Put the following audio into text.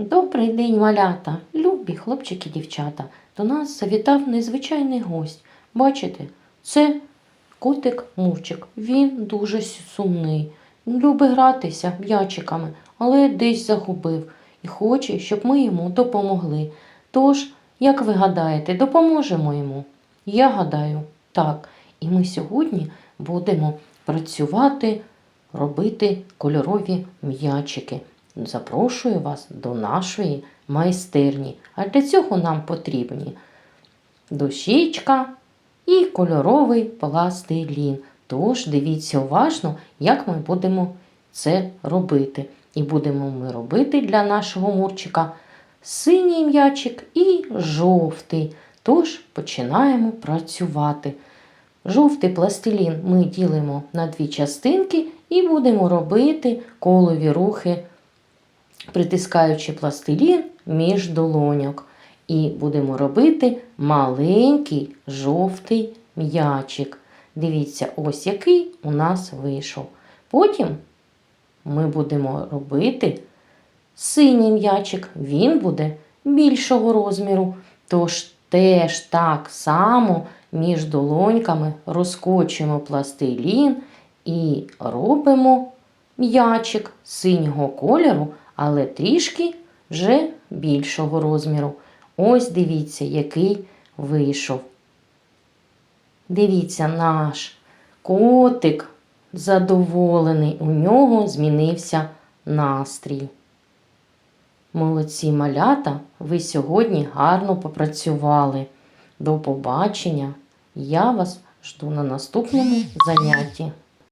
Добрий день, малята, любі хлопчики, дівчата. До нас завітав незвичайний гость. Бачите, це котик Мурчик. Він дуже сумний. Любить гратися м'ячиками, але десь загубив і хоче, щоб ми йому допомогли. Тож, як ви гадаєте, допоможемо йому? Я гадаю, так. І ми сьогодні будемо працювати, робити кольорові м'ячики. Запрошую вас до нашої майстерні. А для цього нам потрібні дощечка і кольоровий пластилін. Тож дивіться уважно, як ми будемо це робити. І будемо ми робити для нашого мурчика синій м'ячик і жовтий. Тож починаємо працювати. Жовтий пластилін ми ділимо на дві частинки і будемо робити колові рухи, притискаючи пластилін між долоньок. І будемо робити маленький жовтий м'ячик. Дивіться, ось який у нас вийшов. Потім ми будемо робити синій м'ячик. Він буде більшого розміру. Тож теж так само між долоньками розкочуємо пластилін і робимо м'ячик синього кольору, але трішки вже більшого розміру. Ось дивіться, який вийшов. Дивіться, наш котик задоволений, у нього змінився настрій. Молодці малята, ви сьогодні гарно попрацювали. До побачення. Я вас жду на наступному занятті.